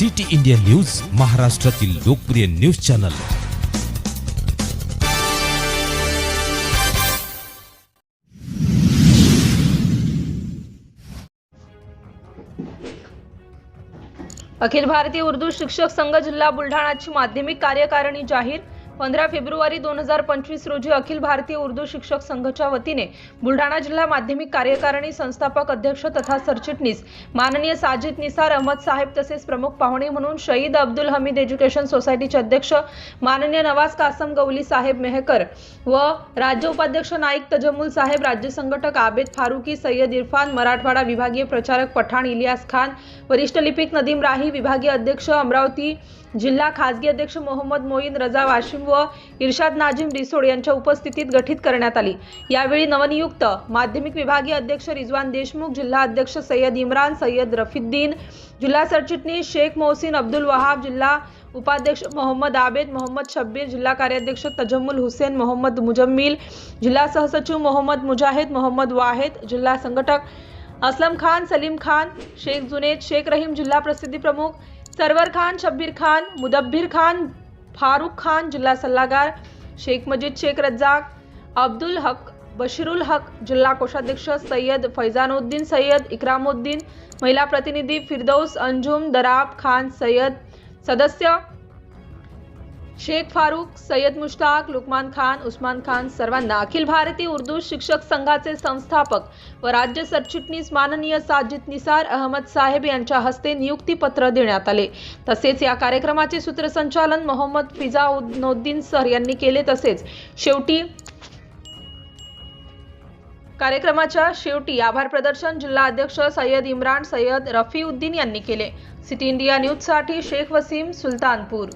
City India news महाराष्ट्रातील लोकप्रिय news channel. Akhil Bharatiya Urdu शिक्षक संघ जिल्हा बुलढाणाची माध्यमिक कार्यकारिणी जाहीर. पंधरा फेब्रुवारी दोन हजार पंचवीस रोजी अखिल भारतीय उर्दू शिक्षक संघच्या वतीने बुलढाणा जिल्हा माध्यमिक कार्यकारिणी संस्थापक अध्यक्ष तथा सरचिटणीस माननीय साजिद निसार अहमद साहेब तसेच प्रमुख पाहुणे म्हणून शहीद अब्दुल हमीद एज्युकेशन सोसायटीचे अध्यक्ष माननीय नवाज कासम गवली साहेब मेहकर व राज्य उपाध्यक्ष नाईक तजमुल साहेब राज्य संघटक आबेद फारुकी सय्यद इरफान मराठवाडा विभागीय प्रचारक पठाण इलियास खान वरिष्ठ लिपिक नदीम राही विभागीय अध्यक्ष अमरावती जिल्हा खासगी अध्यक्ष मोहम्मद मोईन रजा वाशिम व इर्शाद नाजिम रिसोड यांच्या उपस्थितीत गठीत करण्यात आली. यावेळी नवनियुक्त माध्यमिक विभागीय अध्यक्ष रिजवान देशमुख जिल्हा अध्यक्ष सय्यद इम्रान सय्यद रफिद्दीन जिल्हा सरचिटणीस शेख मोहसिन अब्दुल वहाब जिल्हा उपाध्यक्ष मोहम्मद आबेद मोहम्मद शब्बीर जिल्हा कार्याध्यक्ष तजम्मुल हुसेन मोहम्मद मुजम्मिल जिल्हा सहसचिव मोहम्मद मुजाहिद मोहम्मद वाहेद जिल्हा संघटक असलम खान सलीम खान शेख जुनेद शेख रहीम जिल्हा प्रसिद्धी प्रमुख सरवर खान शब्बीर खान मुदब्बीर खान फारुख खान जिल्हा सल्लागार शेख मजीद शेख रज्जाक अब्दुल हक बशीरुल हक जिल्हा कोषाध्यक्ष सय्यद फैजानुद्दीन सय्यद इक्रामुद्दीन महिला प्रतिनिधी फिरदौस अंजुम दराब खान सय्यद सदस्य शेख फारूक सय्यद मुश्ताक लुकमान खान उस्मान खान सर्वांना अखिल भारतीय उर्दू शिक्षक संघाचे संस्थापक व राज्य सरचिटणीस माननीय साजिद निसार अहमद साहेब यांच्या हस्ते नियुक्तीपत्र देण्यात आले. तसेच या कार्यक्रमाचे सूत्रसंचालन मोहम्मद फिजाउद्दीन सर यांनी केले. तसेच शेवटी कार्यक्रमाच्या शेवटी आभार प्रदर्शन जिल्हा अध्यक्ष सय्यद इम्रान सय्यद रफीउद्दीन यांनी केले. सिटी इंडिया न्यूजसाठी शेख वसीम सुलतानपूर.